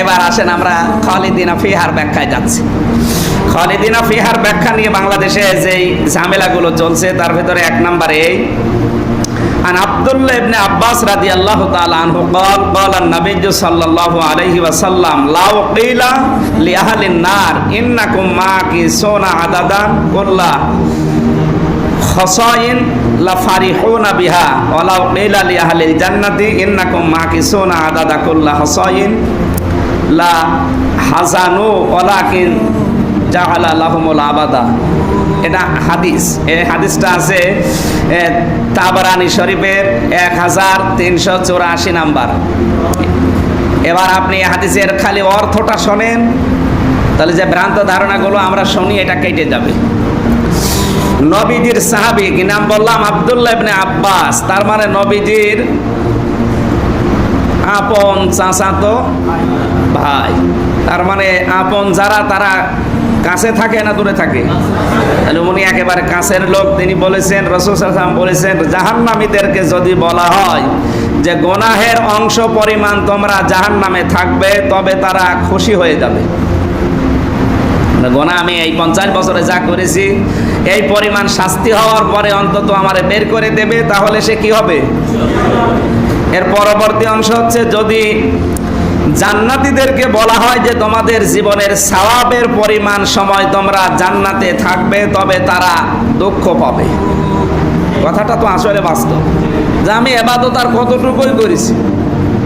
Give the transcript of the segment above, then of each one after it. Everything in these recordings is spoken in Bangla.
এবার আসেন আমরা খালিদিনা ফিহার ব্যাখ্যায় যাচ্ছি খালিদিনা ফিহার ব্যাখ্যা নিয়ে বাংলাদেশে যেই ঝামেলাগুলো চলছে তার ভিতরে এক নম্বরে এই عن عبد الله بن عباس رضي الله تعالى عنه قال قال النبي صلى الله عليه وسلم لو قيل لأهل النار إنكم ماكثون عددا كل خصائن لفرحون بها ولو قيل لأهل الجنة إنكم ماكثون عدد كل خصائن লা হাজানো ওলাকিন জাহালা লাহমুল আবাদা। এটা হাদিস। এই হাদিসটা আছে তাবরানি শরীফের এক হাজার তিনশো চৌরাশি নাম্বার। এবার আপনি হাদিসের খালি অর্থটা শোনেন, তাহলে যে ভ্রান্ত ধারণাগুলো আমরা শুনি, এটা কেটে যাবে। নবীজির সাহাবি, কি নাম বললাম? আবদুল্লাহ ইবনে আব্বাস। তার মানে নবীজির আপন চাচাতো ভাই। তার মানে আপন যারা, তারা কাছে থাকে না দূরে থাকে? তাহলে উনি একেবারে কাছের লোক, তিনি বলেছেন, রসুল সাল্লাম বলেছেন, জাহান্নামীদেরকে যদি বলা হয় যে গোনাহের অংশ পরিমাণ তোমরা জাহান্নামে থাকবে, তবে তারা খুশি হয়ে যাবে। গোনা, আমি এই পঞ্চাশ বছরে যা করেছি, এই পরিমাণ শাস্তি হওয়ার পরে অন্তত আমারে বের করে দেবে, তাহলে সে কি হবে? এর পরবর্তী অংশ হচ্ছে, যদি জান্নাতীদেরকে বলা হয় যে তোমাদের জীবনের সওয়াবের পরিমাণ সময় তোমরা জান্নাতে থাকবে, তবে তারা দুঃখ পাবে। কথাটা তো আসলে বাস্তব। যে আমি এবাদত আর কতটুকুই করেছি?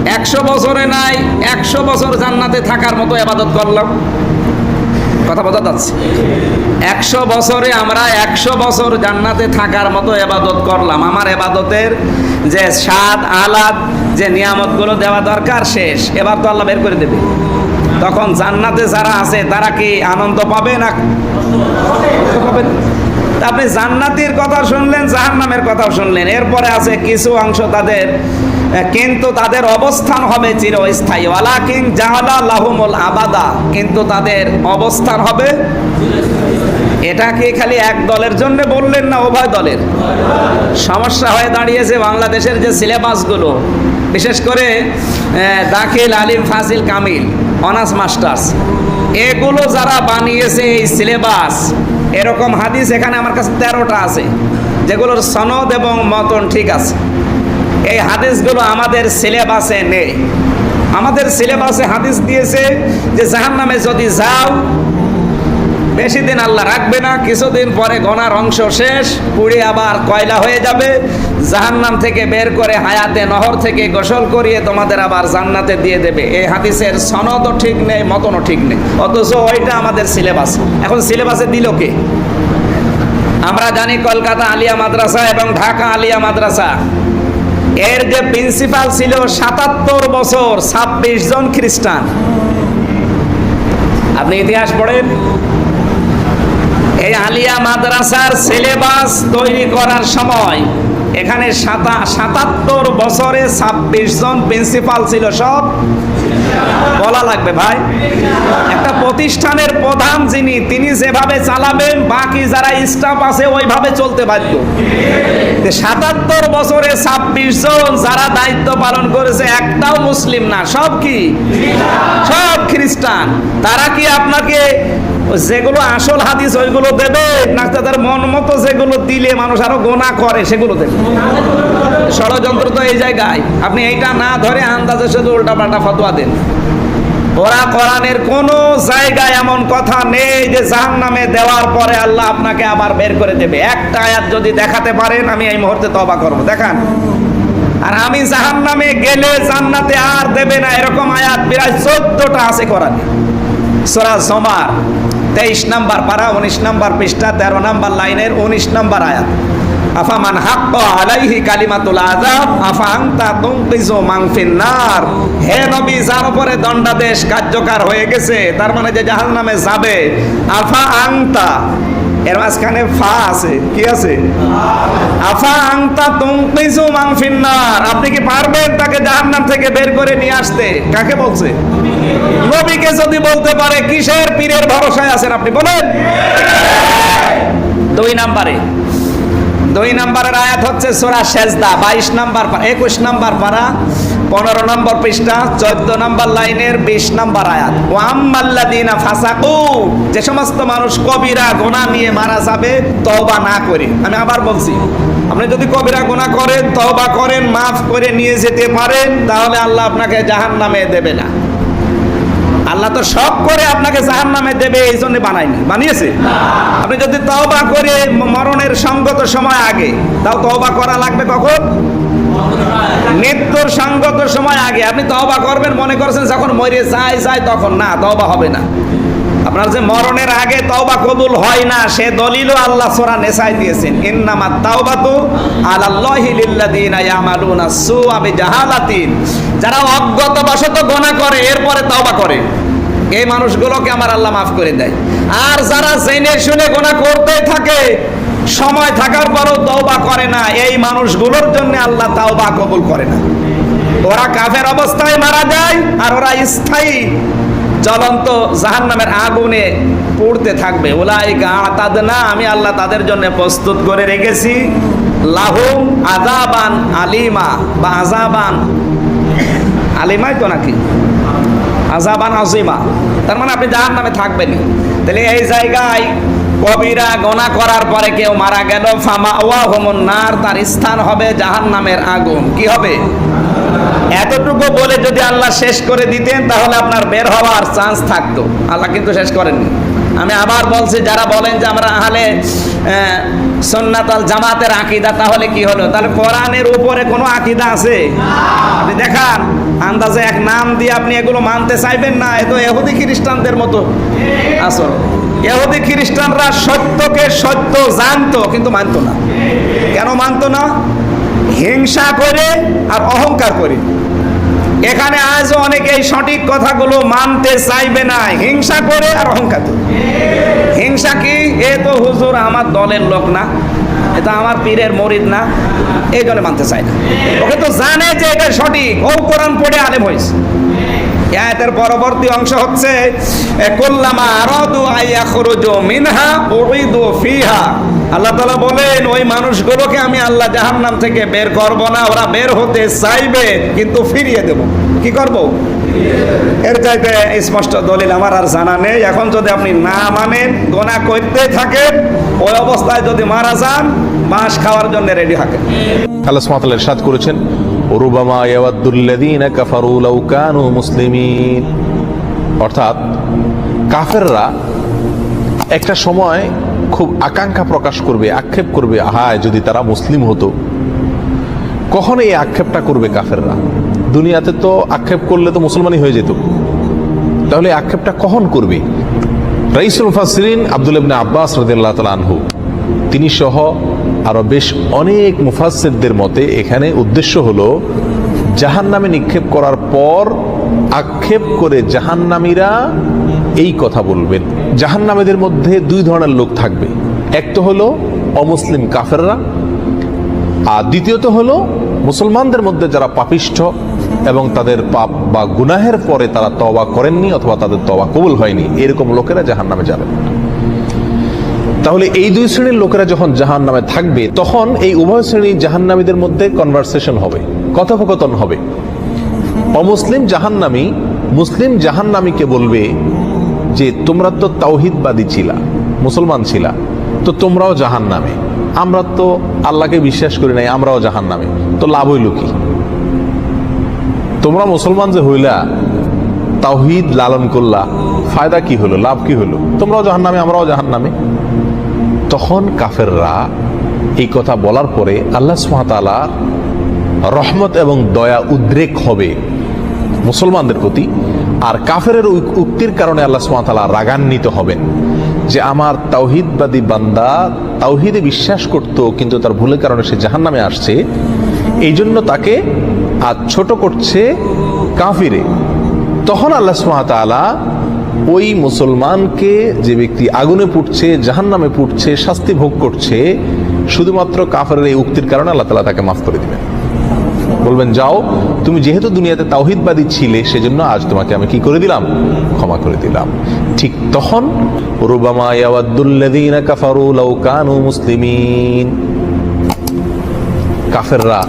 একশো বছরে নাই, একশো বছর জান্নাতে থাকার মতো এবাদত করলাম। কথা বোঝা যাচ্ছে। একশো বছরে আমরা একশো বছর জান্নাতে থাকার মতো এবাদত করলাম। আমার এবাদতের যে স্বাদ আলাদ যে নিয়ামতগুলো দেওয়া দরকার, শেষ। এবার তো আল্লাহ বের করে দেবে। তখন জান্নাতে যারা আছে, তারা কি আনন্দ পাবে না? দুঃখ পাবে না? আপনি জান্নাতির কথা শুনলেন, জাহান্নামের কথাও শুনলেন। এরপরে আছে কিছু অংশ তাদের কিন্তু তাদের অবস্থান হবে চিরস্থায়ী। ওয়ালাকিন জাহালা লাহুমুল আবাদা, কিন্তু তাদের অবস্থান হবে এটা কি খালি এক দলের জন্য বললেন না উভয় দলের? সমস্যা হয়ে দাঁড়িয়েছে বাংলাদেশের যে সিলেবাসগুলো। বিশেষ করে দাখিল আলিম ফাজিল কামিল, অনার্স মাস্টার্স। এগুলো যারা বানিয়েছে এই সিলেবাস এরকম হাদিস এখানে আমার কাছে তেরোটা আছে, যেগুলোর সনদ এবং মতন ঠিক আছে। এই হাদিসগুলো আমাদের সিলেবাসে নেই। আমাদের সিলেবাসে হাদিস দিয়েছে যে জাহান নামে যদি যাও বেশি দিন আল্লাহ রাখবে না, কিছুদিন পরে গনার অংশ শেষ, পুড়ে আবার কয়লা হয়ে যাবে। জাহান্নাম থেকে বের করে হায়াতে নহর থেকে গোসল করিয়ে তোমাদের আবার জান্নাতে দিয়ে দেবে। এই হাদিসের সনদও ঠিক নেই, মতনও ঠিক নেই। অথচ ওইটা আমাদের সিলেবাস। এখন সিলেবাসে দিল কে? আমরা জানি কলকাতা আলিয়া মাদ্রাসা এবং ঢাকা আলিয়া মাদ্রাসা। এর যে প্রিন্সিপাল ছিল সাতাত্তর বছর ছাব্বিশ জন খ্রিস্টান। আপনি ইতিহাস পড়েন? এই আলিয়া মাদ্রাসার সিলেবাস তৈরি করার সময় এখানে সাতা, সাতাত্তর বছরে ছাব্বিশ জন প্রিন্সিপাল ছিল সব। বলা লাগবে ভাই। একটা প্রতিষ্ঠানের প্রধান যিনি, তিনি যেভাবে চালাবেন, বাকি যারা স্টাফ আছে ওইভাবে চলতে বাধ্য। সাতাত্তর বছরে ছাব্বিশ জন যারা দায়িত্ব পালন করেছে, একটাও মুসলিম না, সব কি? সব খ্রিস্টান। তারা কি আপনাকে যেগুলো আসল হাদিস ওইগুলো দেবে, না তাদের মন মতো যেগুলো দিলে মানুষ আরও গোনা করে, সেগুলো দেবে? ষড়যন্ত্র তো এই জায়গায়। আপনি এইটা না ধরে আন্দাজে শুধু উল্টা পাল্টা ফতোয়া দেন। ওরা কোরআনের কোন জায়গায় এমন কথা নেই যে জাহান নামে দেওয়ার পরে আল্লাহ আপনাকে আবার বের করে দেবে। একটা আয়াত যদি দেখাতে পারেন, আমি এই মুহূর্তে তবা করব। দেখান। আর আমি জাহান নামে গেলে জান্নাতে আর দেবে না, এরকম আয়াত প্রায় চোদ্দটা আছে কোরআনে। সোরা জমার, তেইশ নাম্বার পারা, উনিশ নাম্বার পৃষ্ঠা, তেরো নাম্বার লাইনের, উনিশ নাম্বার আয়াত। আফামান হাক্ক আলাইহি কালিমাতুল আযাব আফা আনতা তুনকিজু মান ফিন্নার হে নবী, যার উপরে দণ্ডাদেশ কার্যকর হয়ে গেছে, তার মানে যে জাহান্নামে যাবে, আফা আনতা এর মাঝখানে ফা আছে, কি আছে? আফা আংতা তুমকিজু মান ফিন্নার, আপনি কি পারবেন তাকে জাহান্নাম থেকে বের করে নিয়ে আসতে? কাকে বলছে? নবীকে যদি বলতে পারে, কিসের পীরের ভরসায় আছেন আপনি বলেন। দুই নাম্বারে দুই নম্বরের আয়াত হচ্ছে সোরা সেজদা, বাইশ নাম্বার একুশ নাম্বার পারা, পনেরো নম্বর পৃষ্ঠা, চোদ্দ নম্বর লাইনের বিশ নম্বর আয়াত। ওয়াম্মাল্লাদিনা ফাসাকু, যে সমস্ত মানুষ কবিরা গোনা নিয়ে মারা যাবে, তওবা না করে। আমি আবার বলছি, আপনি যদি কবিরা গোনা করেন, তওবা করেন, মাফ করে নিয়ে যেতে পারেন, তাহলে আল্লাহ আপনাকে জাহান্নামে দেবে না। আল্লাহ তো সব করে আপনাকে জাহান নামে দেবে এই জন্য বানায়নি। বানিয়েছে? আপনি যদি তওবা করে মরণের সঙ্গত সময় আগে তাও তওবা করা লাগবে কখন? মৃত্যুর সঙ্গত সময় আগে। আপনি তওবা করবেন মনে করছেন যখন মরে যায় যায় তখন না তওবা হবে না। আপনার যে মরণের আগে তওবা কবুল হয় না সে দলিলও আল্লাহ সোরা নেসাই দিয়েছেন। ইন্নামাত তাওবাতু আলাল্লাহি লিল্লাযিনা ইয়ামালুনা সুআ বিজাহালাতিন। যারা অজ্ঞতাবশত গোনা করে এরপরে তওবা করে। এই মানুষগুলোকে আমার আল্লাহ মাফ করে দেয়। আর যারা জেনে শুনে গোনা করতে থাকে, সময় থাকার পরও তওবা করে না। এই মানুষগুলোর জন্য আল্লাহ তাওবা কবুল করে না। ওরা কাফের অবস্থায় মারা যায় আর ওরা স্থায়ী জ্বলন্ত জাহান্নামের আগুনে পড়তে থাকবে। ওলাই তাদের না আমি আল্লাহ তাদের জন্য প্রস্তুত করে রেখেছি। লাহুম আজাবান আলিমা, বা আজাবান আলিমাই তো নাকি? আজাবান আজিমা তার মানে আপনি জাহান নামে থাকবেন তাহলে এই জায়গায় কবিরা গোনা করার পরে কেউ মারা গেল ফামা ওয়া হোমন নার, তার স্থান হবে জাহান নামের আগুন। কি হবে? এতটুকু বলে যদি আল্লাহ শেষ করে দিতেন, তাহলে আপনার বের হওয়ার চান্স থাকতো। আল্লাহ কিন্তু শেষ করেননি। আমি আবার বলছি, যারা বলেন যে আমরা আহলে সন্ন্যাতাল জামাতের আকিদা, তাহলে কি হলো? তাহলে কোরআনের উপরে কোনো আকিদা আছে? আপনি দেখান। আন্দাজে এক নাম দিয়ে আপনি এগুলো মানতে চাইবেন না, এ তো এহুদি খ্রিস্টানদের মতো। আসল এহুদি খ্রিস্টানরা সত্যকে সত্য জানতো, কিন্তু মানতো না। কেন মানতো না? হিংসা করে আর অহংকার করে। এখানে আজ অনেকে এই সঠিক কথাগুলো মানতে চাইবে না। হিংসা করে আর অহংকার করে। হিংসা কি? এ তো হুজুর আমার দলের লোক না এটা আমার পীরের মরিদ না, এই জন্য মানতে চায় না। ওকে তো জানে যে এটা সঠিক। ও কোরআন পড়ে আলেম হয়েছে। আয়াতের পরবর্তী অংশ হচ্ছে কুল্লামা আরাদু আইয়াখরুজু মিনহা উইদু ফিহা। আল্লাহ তালা বলেন, ওই মানুষগুলোকে আমি আল্লাহ জাহান নাম থেকে বের করব না, ওরা বের হতে চাইবে, কিন্তু ফিরিয়ে দেব। কি করব? এর চাইতে স্পষ্ট দলিল আমার আর জানা নেই। এখন যদি আপনি না মানেন, গোনা করতে থাকেন, ওই অবস্থায় যদি মারা যান, বাঁশ খাওয়ার জন্য রেডি থাকেন। আল্লাহ ওয়া ইরশাদ করেছেন, রুবামা ইয়াওয়াদ্দুল্লাযীনা কাফারু কানু মুসলিমিন। অর্থাৎ কাফেররা একটা সময় খুব আকাঙ্ক্ষা প্রকাশ করবে, আক্ষেপ করবে, হায়, যদি তারা মুসলিম হতো। কখন এই আক্ষেপটা করবে কাফেররা? দুনিয়াতে তো আক্ষেপ করলে তো মুসলমানই হয়ে যেত। তাহলে আক্ষেপটা কখন করবে? রাইসুল মুফাসসিরিন আব্দুল ইবনে আব্বাস রাদিয়াল্লাহু তাআলা আনহু, তিনি সহ আরও বেশ অনেক মুফাসসিরদের মতে এখানে উদ্দেশ্য হলো, জাহান্নামে নিক্ষেপ করার পর আক্ষেপ করে জাহান্নামীরা এই কথা বলবেন। জাহান্নামীদের মধ্যে দুই ধরনের লোক থাকবে। এক তো হলো অমুসলিম কাফেররা, আর দ্বিতীয়ত হলো মুসলমানদের মধ্যে যারা পাপিষ্ঠ এবং তাদের পাপ বা গুনাহের পরে তারা তবা করেননি অথবা তাদের তবা কবুল হয়নি, এরকম লোকেরা জাহান নামে যাবেন তাহলে এই দুই শ্রেণির লোকেরা যখন জাহান নামে থাকবে, তখন এই উভয় শ্রেণি জাহান্নামীদের মধ্যে কনভারসেশন হবে, কথোপকথন হবে। অমুসলিম জাহান্নামী মুসলিম জাহান্নামীকে বলবে যে তোমরা তো তাওহিদবাদী ছিলা, মুসলমান ছিলা, তো তোমরাও জাহান নামে আমরা তো আল্লাহকে বিশ্বাস করি নাই, আমরাও জাহান নামে তো লাভ হইল কি? তোমরা মুসলমান যে হইলা, তাওহিদ লালন করলা, ফায়দা কি হলো, লাভ কি হলো? তোমরাও জাহান নামে আমরাও জাহান নামে তখন কাফেররা এই কথা বলার পরে আল্লাহ সুহাতালা রহমত এবং দয়া উদ্রেক হবে মুসলমানদের প্রতি। আর কাফেরের উক- উক্তির কারণে আল্লাহ সুমাতালা রাগান্বিত হবেন যে আমার তাওহিদবাদী বান্দা তাওহিদে বিশ্বাস করত, কিন্তু তার ভুলের কারণে সে জাহান নামে আসছে। এই জন্য তাকে আজ ছোট করছে কাফিরে। তখন আল্লাহ সুমাতালা ওই মুসলমানকে যে ব্যক্তি আগুনে পুড়ছে জাহান নামে পুড়ছে, শাস্তি ভোগ করছে, শুধুমাত্র কাফেরের এই উক্তির কারণে আল্লাহ তালা তাকে মাফ করে দিবেন। বলবেন, যাও, তুমি যেহেতু দুনিয়াতে তাওহিদবাদী ছিলে, সেজন্য আজ তোমাকে আমি কি করে দিলাম? ক্ষমা করে দিলাম। ঠিক তখন, রুবামা ইয়াওয়াদ্দুল্লাযীনা কাফারু লাউ কানু মুসলিমিন। কাফেররা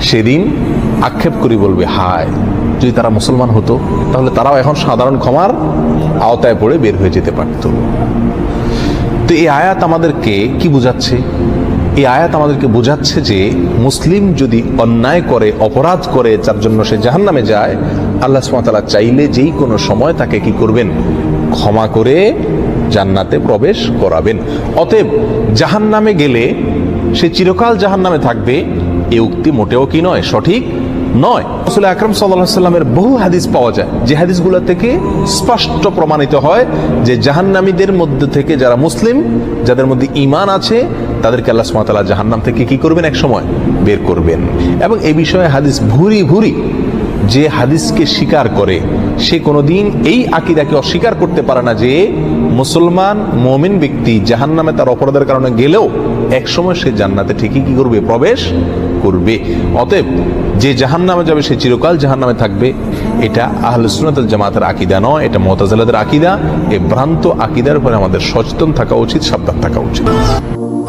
সেদিন আক্ষেপ করি বলবে, হায়, যদি তারা মুসলমান হতো, তাহলে তারাও এখন সাধারণ ক্ষমার আওতায় পড়ে বের হয়ে যেতে পারত। তো এই আয়াত আমাদেরকে কি বোঝাচ্ছে? এই আয়াত আমাদেরকে বোঝাচ্ছে যে মুসলিম যদি অন্যায় করে, অপরাধ করে, যার জন্য সে জাহান্নামে যায়, আল্লাহ সুমাতালা চাইলে যেই কোনো সময় তাকে কি করবেন? ক্ষমা করে জান্নাতে প্রবেশ করাবেন। অতএব জাহান্নামে গেলে সে চিরকাল জাহান্নামে থাকবে, এ উক্তি মোটেও কি নয়, সঠিক নয়। আসলে আকরম সাল্লাহ সাল্লামের বহু হাদিস পাওয়া যায়, যে হাদিসগুলো থেকে স্পষ্ট প্রমাণিত হয় যে জাহান্নামীদের মধ্যে থেকে যারা মুসলিম, যাদের মধ্যে ইমান আছে তাদেরকে আল্লাহ সুমাতাল্লাহ জাহান্নাম থেকে কি করবেন? এক সময় বের করবেন। এবং এই বিষয়ে হাদিস ভুরি ভুরি যে হাদিসকে স্বীকার করে, সে কোনোদিন এই আকিদাকে অস্বীকার করতে পারে না যে মুসলমান মমিন ব্যক্তি জাহান্নামে তার অপরাধের কারণে গেলেও একসময় সে জান্নাতে ঠিকই কি করবে? প্রবেশ করবে। অতএব যে জাহান্নামে যাবে, সে চিরকাল জাহান্নামে থাকবে। এটা আহলে সুন্নাতুল জামাতের আকিদা নয়, এটা মুতাজিলাদের আকিদা। এ ভ্রান্ত আকিদার উপরে আমাদের সচেতন থাকা উচিত, সাবধান থাকা উচিত।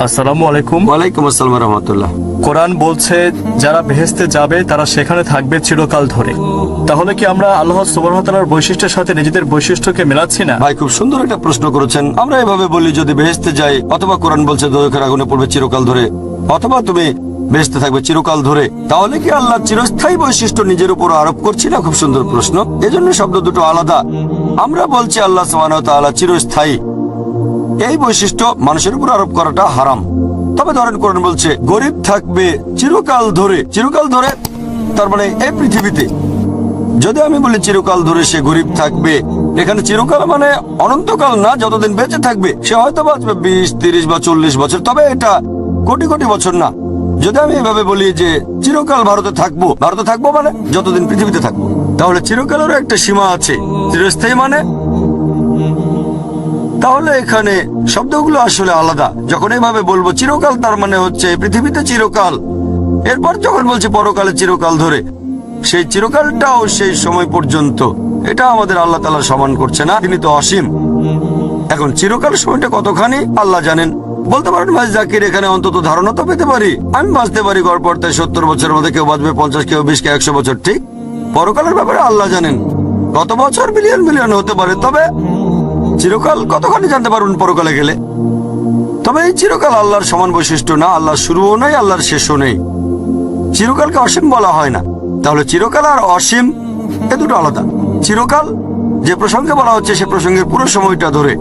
আসসালামু আলাইকুম। ওয়ালাইকুম আসসালাম রহমতুল্লাহ। কোরআন বলছে যারা বেহেস্তে যাবে তারা সেখানে থাকবে চিরকাল ধরে। তাহলে কি আমরা আল্লাহ সুবহানাহু বৈশিষ্ট্যের সাথে নিজেদের বৈশিষ্ট্যকে মেলাচ্ছি না? ভাই খুব সুন্দর একটা প্রশ্ন করেছেন। আমরা এভাবে বলি যদি বেহেস্তে যাই অথবা কোরআন বলছে দোজখের আগুনে পড়বে চিরকাল ধরে অথবা তুমি বেহেস্তে থাকবে চিরকাল ধরে তাহলে কি আল্লাহ চিরস্থায়ী বৈশিষ্ট্য নিজের উপর আরোপ করছি না? খুব সুন্দর প্রশ্ন। এজন্য শব্দ দুটো আলাদা। আমরা বলছি আল্লাহ সুবহানাহু ওয়া তাআলা চিরস্থায়ী। এই বৈশিষ্ট্য মানুষের উপর আরোপ করাটা হারাম। তবে ধরেন কোরআন বলছে, গরিব থাকবে চিরকাল ধরে। চিরকাল ধরে? তার মানে এই পৃথিবীতে। যদি আমি বলি চিরকাল ধরে সে গরিব থাকবে, এখানে চিরকাল মানে অনন্তকাল না, যতদিন বেঁচে থাকবে, সে হয়তো বাঁচবে বিশ, তিরিশ বা চল্লিশ বছর। তবে এটা কোটি কোটি বছর না। যদি আমি এভাবে বলি যে চিরকাল ভারতে থাকব ভারতে থাকব মানে যতদিন পৃথিবীতে থাকব। তাহলে চিরকালেরও একটা সীমা আছে। চিরস্থায়ী মানে তাহলে এখানে শব্দগুলো আসলে আলাদা। যখন এইভাবে বলব চিরকাল, তার মানে হচ্ছে পৃথিবীতে চিরকাল। এরপর যখন বলছে পরকালে চিরকাল ধরে, সেই চিরকালটাও সেই সময় পর্যন্ত। এটা আমাদের আল্লাহ তালা সমান করছে না, তিনি তো অসীম। এখন চিরকাল সময়টা কতখানি, আল্লাহ জানেন। বলতে পারেন, ভাই জাকির, এখানে অন্তত ধারণা তো পেতে পারি। আমি বাঁচতে পারি গড়পড়তায় সত্তর বছরের মধ্যে কেউ বাঁচবে, পঞ্চাশ, কেউ বিশ কে একশো বছর, ঠিক? পরকালের ব্যাপারে আল্লাহ জানেন। কত বছর বিলিয়ন বিলিয়ন হতে পারে, তবে চিরকাল কতখানি জানতে পারবেন পরকালে গেলে? তবে এই চিরকাল আল্লাহর সমান বৈশিষ্ট্য না, আল্লাহর শুরুও নেই, আল্লাহর শেষও নেই। চিরকালকে অসীম বলা হয় না। তাহলে চিরকাল আর অসীম, এ দুটো আলাদা। চিরকাল, যে প্রসঙ্গে বলা হচ্ছে, সে প্রসঙ্গের পুরো সময়টা ধরে।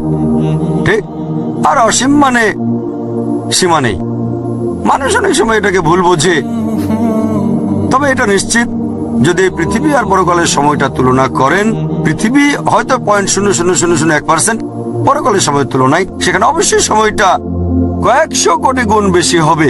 ঠিক? আর অসীম মানে সীমা নেই। মানুষ অনেক সময় এটাকে ভুল বোঝে। তবে এটা নিশ্চিত, যদি পৃথিবী আর পরকালের সময়টা তুলনা করেন পৃথিবী হয়তো পয়েন্ট শূন্য শূন্য শূন্য শূন্য এক পার্সেন্ট পরকালের সময়ের তুলনায়, সেখানে অবশ্যই সময়টা কয়েকশো কোটি গুণ বেশি হবে।